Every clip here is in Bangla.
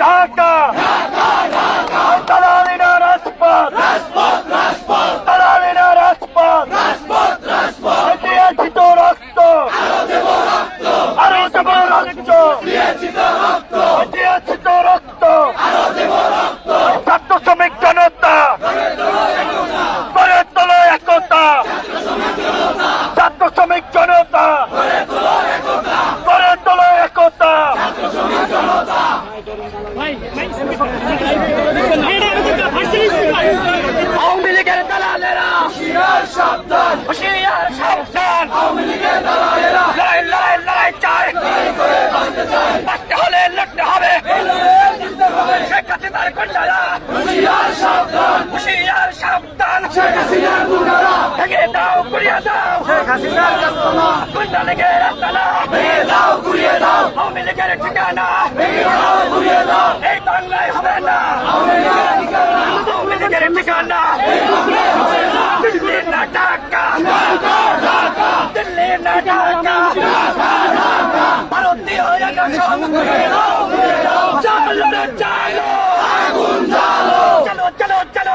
ঢাকা। দালালিরা রাজপথ। দালালিরা রাজপথ। দিয়েছি তো রক্ত। আরও দেব রক্ত। দিয়েছি তো রক্ত। ছাত্র শ্রমিক জনতা। করে তোলো একতা। ছাত্র শ্রমিক জনতা। করে তোলো একতা। আওয়ামী লীগের দালালেরা। হুশিয়ার সাবধান। হুশিয়ার সাবধান। আওয়ামী লীগের দালালেরা। লড়াই বাঁচতে হাসিনার কন্যারা হুশিয়ার সাবধান। হুশিয়ার সাবধান। শেখ হাসিনার গুন্ডারা। ভেঙে দাও গুড়িয়ে দাও। শেখ হাসিনার রাস্তানা গুন্ডা লীগের রাস্তানা। ভেঙে দাও গুড়িয়ে দাও। আওয়ামী লীগের ঠিকানা। ভেঙে দাও গুড়িয়ে দাও। এই বাংলায় হবে না। আওয়ামী লীগের ঠিকানা। দিল্লি না ঢাকা। দিল্লি না ঢাকা। ভারতীয় রে চালো চলো চলো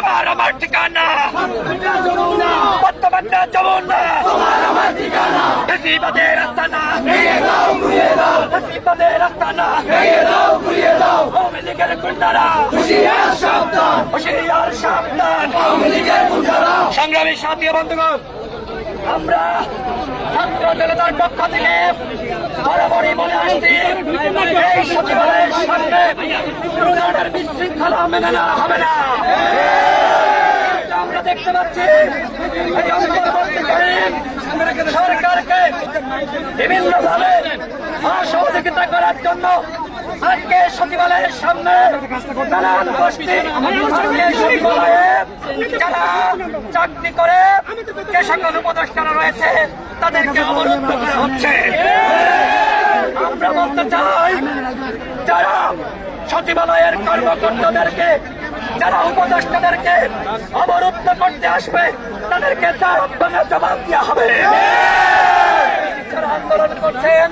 তোমার আমার ঠিকানা। বর্তমানটা যমুনা। তোমার আমার ঠিকানা বেশিবাদের রাস্তা না ভেঙে দাও ঘুরিয়ে দাও বেশিবাদের রাস্তা না ভেঙে দাও ঘুরিয়ে দাও আওয়ামী লীগের গুন্ডারা সাবধান। হুশিয়ার সাবধান। সংগ্রামী সাথী বন্ধুগণ আমরা ছাত্র জনতার পক্ষ থেকে বরাবরই বলে আসছি, এই সচিবালয়ের সামনে ধরনের বিশৃঙ্খলা মেনে নেওয়া হবে না। আমরা দেখতে পাচ্ছি সরকারকে বিভিন্ন ভাবে সহযোগিতা করার জন্য আজকে সচিবালয়ের সামনে নানান গোষ্ঠী সচিবালয়ে যারা চাকরি করে, যে সকল উপদেষ্টারা রয়েছে, তাদেরকে অবরুদ্ধ করা হচ্ছে। আমরা বলতে চাই, যারা সচিবালয়ের কর্মকর্তাদেরকে, যারা উপদেষ্টাদেরকে অবরুদ্ধ করতে আসবে, তাদেরকে তার জবাব দেওয়া হবে। যারা আন্দোলন করছেন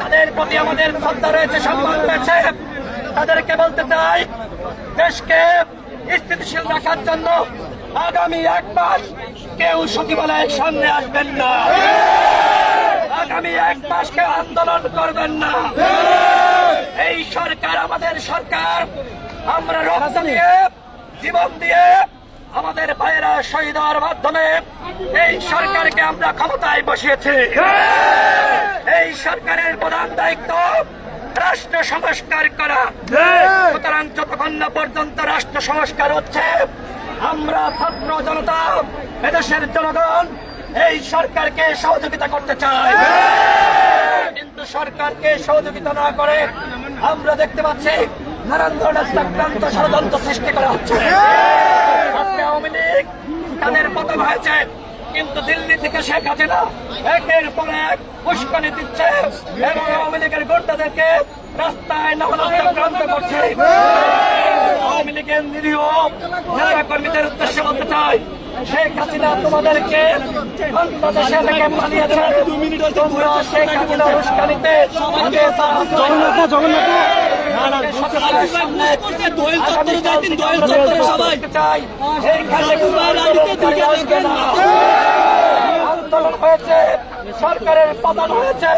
তাদের প্রতি আমাদের শ্রদ্ধা রয়েছে, সম্মান রয়েছে। তাদেরকে বলতে চাই, দেশকে স্থিতিশীল রাখার জন্য আগামী এক মাস কেউ সচিবালয়ের সামনে আসবেন না। আগামী এক মাস কেউ আন্দোলন করবেন না। এই সরকার আমাদের সরকার। আমরা রক্ত দিয়ে, জীবন দিয়ে আমাদের ভাইয়েরা শহীদ হওয়ার মাধ্যমে এই সরকারকে আমরা ক্ষমতায় বসিয়েছি। এই সরকারের প্রধান দায়িত্ব রাষ্ট্র সংস্কার করা। সুতরাং যতক্ষণ না পর্যন্ত রাষ্ট্র সংস্কার হচ্ছে আমরা ছাত্র জনতা এদেশের জনগণ এই সরকারকে সহযোগিতা করতে চাই। কিন্তু সরকারকে সহযোগিতা না করে আমরা দেখতে পাচ্ছি নানান ধরনের চক্রান্ত ষড়যন্ত্র সৃষ্টি করা হচ্ছে। আজকে আওয়ামী লীগ তাদের পতন হয়েছে। কিন্তু দিল্লি থেকে শেখ হাসিনা একের পর এক উস্কানি দিচ্ছে এবং আওয়ামী লীগের গুন্ডাদেরকে রাস্তায় নামানোর চক্রান্ত করছে। আওয়ামী লীগের নিরীহ নেতা কর্মীদের উদ্দেশ্যে বলতে চাই, শেখ হাসিনা তোমাদেরকে জগন্নাথ জগন্নাথ আন্দোলন হয়েছে সরকারের পতন হয়েছে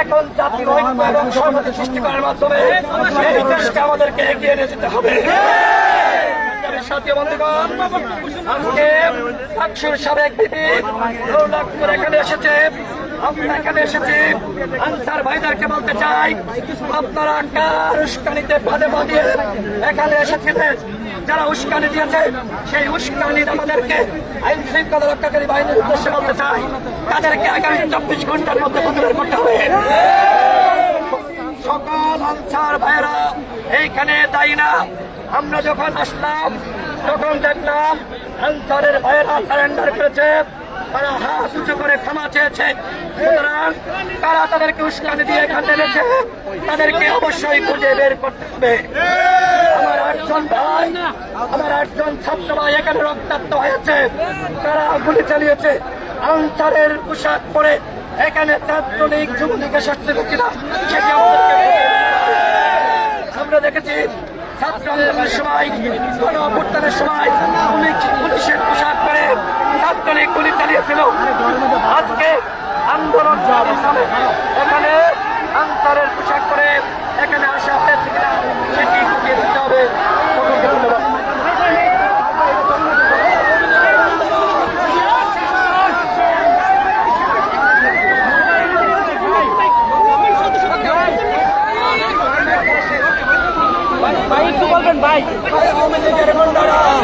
এখন জাতির ঐক্য এবং সংহতি সৃষ্টি করার মাধ্যমে এই দেশকে আমাদেরকে এগিয়ে নিয়ে যেতে হবে আজকে সাবেক বিপি এখানে এসেছে আমরা এখানে এসেছি। আনসার ভাইদেরকে বলতে চাই, আপনারা কার উস্কানিতে ফাঁদে বাঁধিয়ে এখানে এসেছিলেন যারা উস্কানি দিয়েছে, সেই উস্কানি আমাদেরকে আইন শৃঙ্খলা রক্ষাকারী বাহিনীর উদ্দেশ্যে বলতে চাই, তাদেরকে আগামী চব্বিশ ঘণ্টার মধ্যে প্রতিরোধ করতে হবে। সকল আনসার ভাইরা এইখানে দায়ী না। আমরা যখন আসলাম, তখন দেখলাম আনসারের ভাইয়েরা সারেন্ডার করেছে। তারা হাত উঁচু করে ক্ষমা চেয়েছে সুতরাং তারা তাদেরকে উস্কানি দিয়ে এখানে এনেছে তাদেরকে অবশ্যই খুঁজে বের করতে হবে। আমার আটজন ভাই, আমার আটজন ছাত্র ভাই এখানে রক্তাক্ত হয়েছে। তারা গুলি চালিয়েছে। আনসারের পোশাক পরে এখানে ছাত্রলীগ, যুবলীগ এসেছিল কিনা সেটি আমাদেরকে। আমরা দেখেছি ছাত্র সময় গণ অভ্যুত্থানের সময় পুলিশের পোশাক পরে ছাত্রলীগ গুলি চালিয়েছিল। আজকে আন্দোলন এখানে আন্তরের পোশাক পরে এখানে আসা হয়েছে কিনা, সেটি দিতে হবে।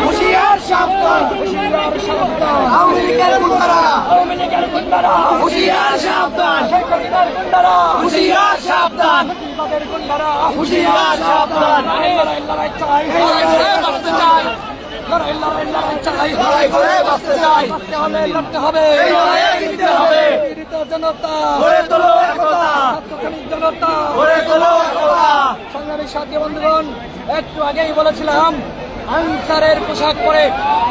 হুশিয়ার সাবধান। আওয়ামী লীগের গুন্ডারা। হুশিয়ার সাবধান। হুশিয়ার সাবধান। হুশিয়ার সাবধান। লড়াই একটু আগেই বলেছিলাম আনসারের পোশাক পরে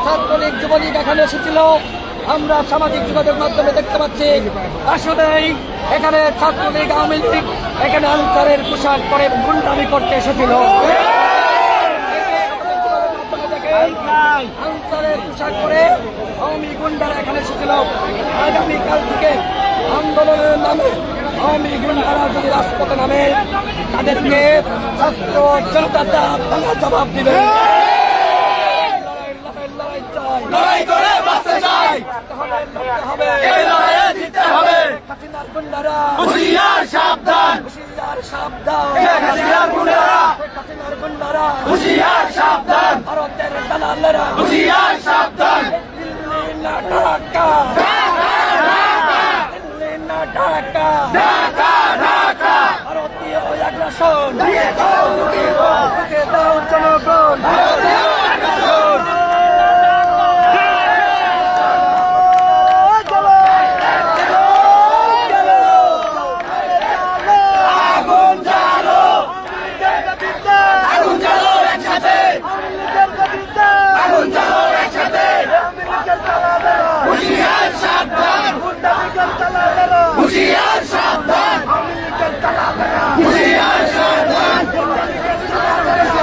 ছাত্রলীগ যুবলীগ এখানে এসেছিল আমরা সামাজিক যোগাযোগ মাধ্যমে দেখতে পাচ্ছি আসলেই এখানে ছাত্রলীগ আওয়ামী লীগ, এখানে আনসারের পোশাক পরে গুন্ডামি করতে এসেছিল। আনসারের পোশাক পরে আওয়ামী গুন্ডারা এখানে এসেছিল। আগামীকাল থেকে আন্দোলনের নামে আওয়ামী গুন্ডারা যদি রাজপথে নামে তাদেরকে ছাত্র জনতা ভাঙা জবাব দিবে। লড়াই, লড়াই, লড়াই চাই। লড়াই করে বাঁচতে চাই। হবে, লড়তে হবে। এই লড়াইয়ে জিততে হবে। গুন্ডারা হুশিয়ার সাবধান। হুশিয়ার সাবধান। গুন্ডারা হাসিনার গুন্ডারা হুশিয়ার সাবধান। ভারতের দালালেরা হুশিয়ার সাবধান। দিল্লি না ঢাকা। দিল্লি না ঢাকা। ঢাকা ঢাকা। ভারতীয় আগ্রাসন দিয়ে দাও রুখে দাও রুখে দাও জনগণ ভারতীয় আগ্রাসন আগুন জ্বালো আগুন জ্বালো একসাথে আগুন জ্বালো একসাথে হুশিয়ার সাবধান হুশিয়ার সাবধান হুশিয়ার সাবধান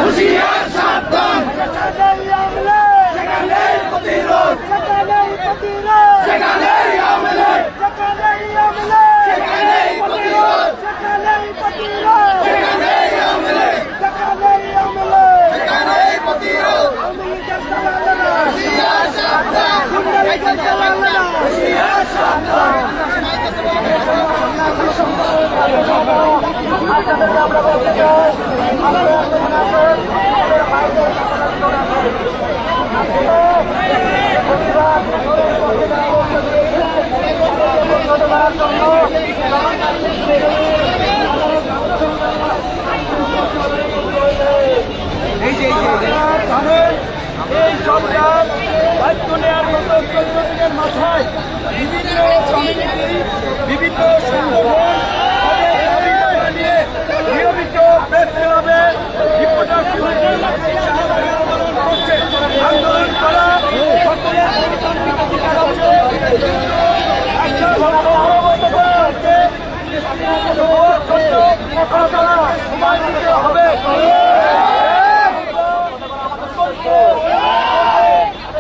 হুশিয়ার সাবধান সেখানেই প্রতিরোধ সেখানেই আমলে সেখানেই প্রতিরোধ সেখানেই আমলে সেখানেই প্রতিরোধ হুশিয়ার সাবধান হুশিয়ার সাবধান এই সংগ্রাম দায়িত্ব নেওয়ার মতো চোদ্দ দিনের মাথায় বিভিন্ন কমিটি বিভিন্ন সংগঠন গণতান্ত্রিক অধিকার আছে একটা ঘটনা আরও বলতে পারা হচ্ছে যে স্বাধীনতা দেওয়ার জন্য কথা সময় দিতে হবে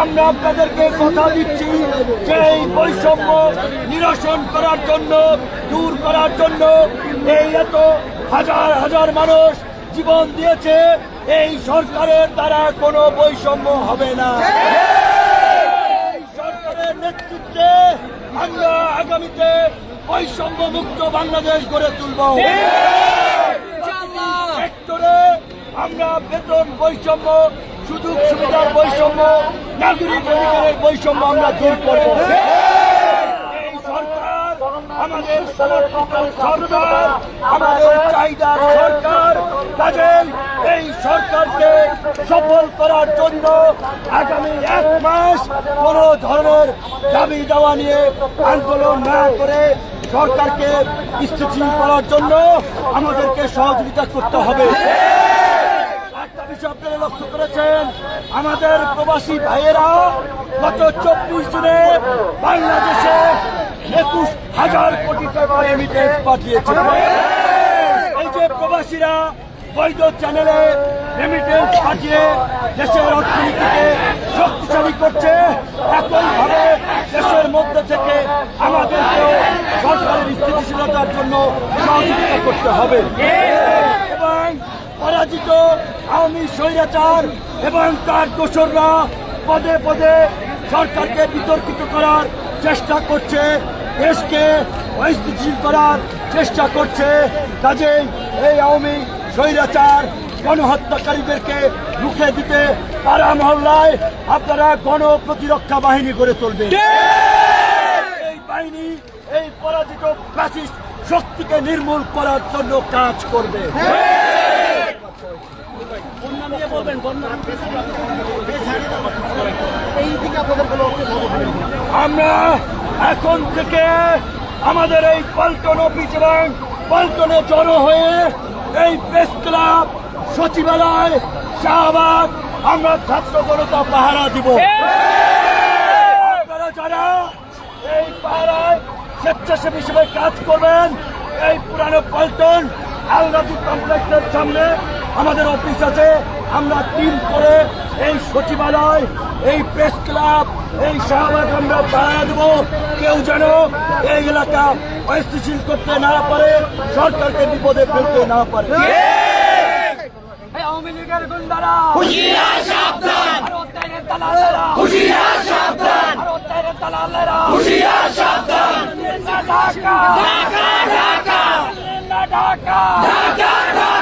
আমরা আপনাদেরকে কথা দিচ্ছি যে এই বৈষম্য নিরসন করার জন্য দূর করার জন্য এই এত হাজার হাজার মানুষ জীবন দিয়েছে এই সরকারের দ্বারা কোনো বৈষম্য হবে না। এই সরকারের নেতৃত্বে আমরা আগামীতে বৈষম্য মুক্ত বাংলাদেশ গড়ে তুলব। সেক্টরে আমরা বেতন বৈষম্য সুযোগ সুবিধার বৈষম্য, নাগরিক অধিকারের বৈষম্য আমরা দূর করব। সরকার আমাদের সরকার, আমাদের চাহিদার সরকার। কাজেই এই সরকারকে সফল করার জন্য আগামী এক মাস কোন ধরনের দাবি দেওয়া নিয়ে আন্দোলন না করে সরকারকে স্থিতিশীল করার জন্য আমাদেরকে সহযোগিতা করতে হবে। আপনারা লক্ষ্য করেছেন আমাদের প্রবাসী ভাইয়েরা গত চব্বিশ দিনে বাংলাদেশে একুশ হাজার কোটি টাকা রেমিটেন্স পাঠিয়েছে। এই যে প্রবাসীরা বৈধ চ্যানেলে রেমিটেন্স পাঠিয়ে দেশের অর্থনীতিকে শক্তিশালী করছে, একইভাবে দেশের মধ্যে থেকে আমাদেরকেও সরকারের স্থিতিশীলতার জন্য সহযোগিতা করতে হবে। এবং পরাজিত আওয়ামী স্বৈরাচার এবং তার দোসররা পদে পদে সরকারকে বিতর্কিত করার চেষ্টা করছে দেশকে অস্থিতিশীল করার চেষ্টা করছে। কাজেই এই আওয়ামী স্বৈরাচার গণহত্যাকারীদেরকে রুখে দিতে পাড়া মহল্লায় আপনারা গণ প্রতিরক্ষা বাহিনী গড়ে তুলবেন। এই বাহিনী এই পরাজিত ফ্যাসিস্ট শক্তিকে নির্মূল করার জন্য কাজ করবে। আমরা এখন থেকে আমাদের এই পল্টন অফিস এবং পল্টনে জড়ো হয়ে এই প্রেস ক্লাব সচিবালয় শাহবাগ আমরা ছাত্র জনতা পাহারা দিব। যারা এই পাহারায় স্বেচ্ছাসেবী হিসেবে কাজ করবেন, এই পুরানো পল্টন আলরাজি কমপ্লেক্সের সামনে আমাদের অফিস আছে। আমরা টিম করে এই সচিবালয় এই প্রেস ক্লাব এই শাহবাগ আমরা পাহারা দেবো। কেউ যেন এই এলাকা অস্থিতিশীল করতে না পারে সরকারকে বিপদে ফেলতে না পারে। আওয়ামী লীগের গুন্ডারা। ঢাকা। ঢাকা। ঢাকা ঢাকা।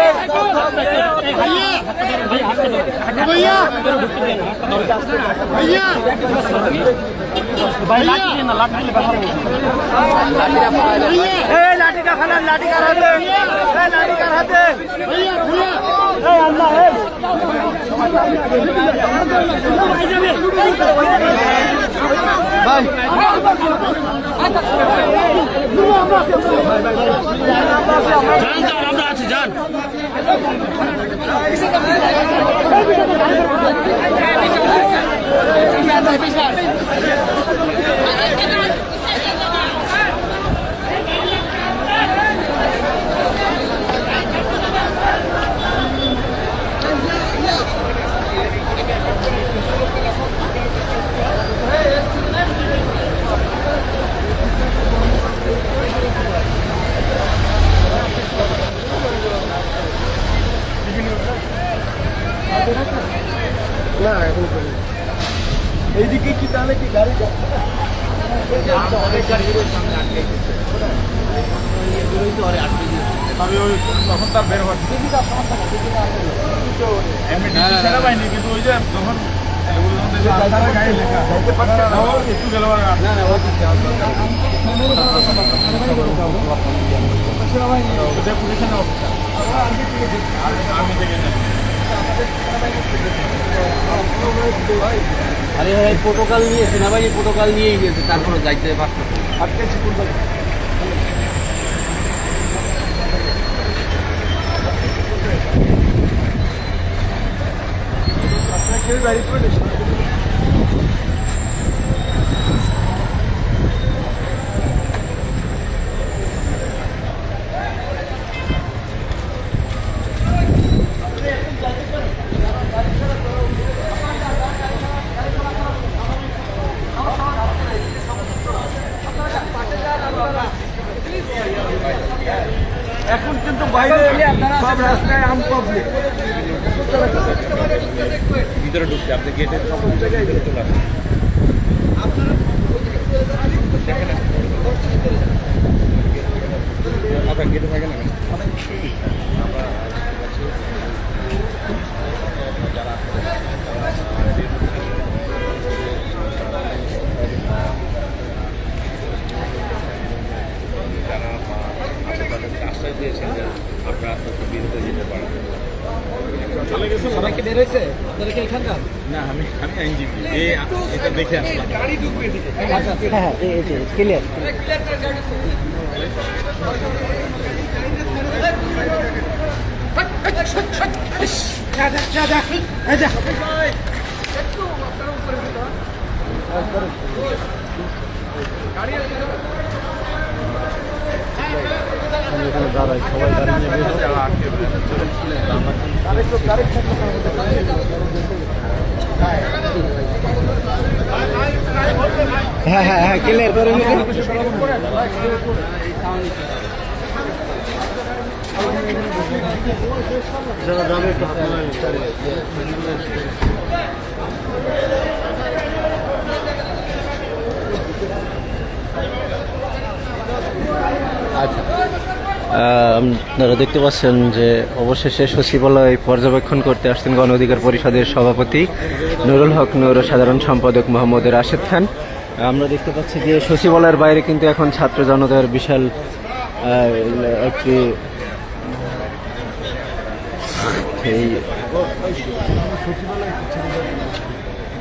লাঠিটা ফেলান লাঠি কার হাতে লাঠি হাতে भैया भैया এই আল্লাহ এই যান। আমরা আছি যান এইদিকে কি তাহলে কি গাড়ি তখন তার বের হওয়ার সেনাবাহিনী। কিন্তু ওই যে যখন না না থেকে আরে ভাই প্রোটোকল নিয়ে সেনাবাহিনী প্রোটোকল নিয়েই গেছে তারপরে যাইতে পারতো আটকেছি বাড়ি করে দাঁড়াই সবাই হ্যাঁ হ্যাঁ হ্যাঁ ক্লিয়ার করে যারা দামে আহ, আপনারা দেখতে পাচ্ছেন যে অবশেষে সচিবালয় পর্যবেক্ষণ করতে আসছেন গণ অধিকার পরিষদের সভাপতি নুরুল হক নুর সাধারণ সম্পাদক মোহাম্মদ রাশেদ খান। আমরা দেখতে পাচ্ছি যে সচিবালয়ের বাইরে কিন্তু এখন ছাত্র জনতার বিশাল একটি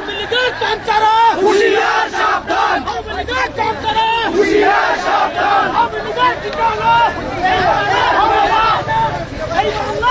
গুন্ডালিগের তালা হুশিয়ার সাবধান আওয়ামী লীগের দালালেরা হুশিয়ার সাবধান গুন্ডা লীগের আমরা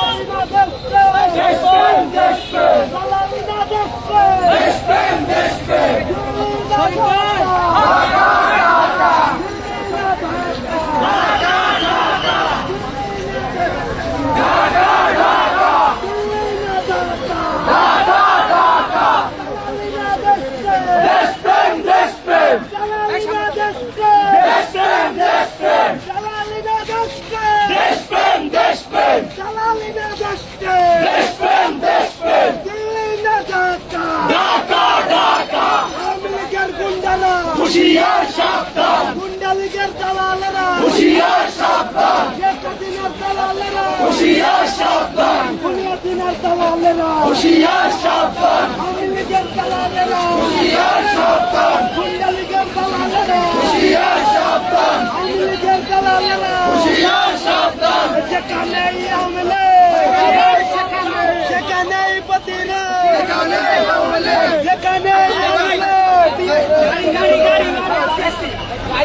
Gandhi! দালালেরা হুঁশিয়ার সাবধান শেখ হাসিনার দালালেরা আমলে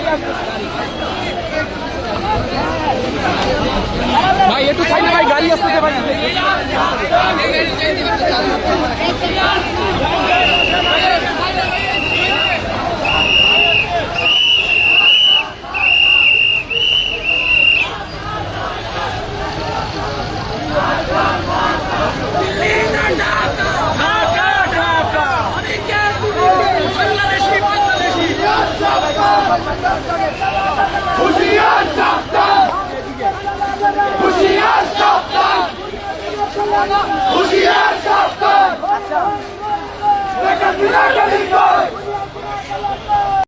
লীগ হুশিয়ার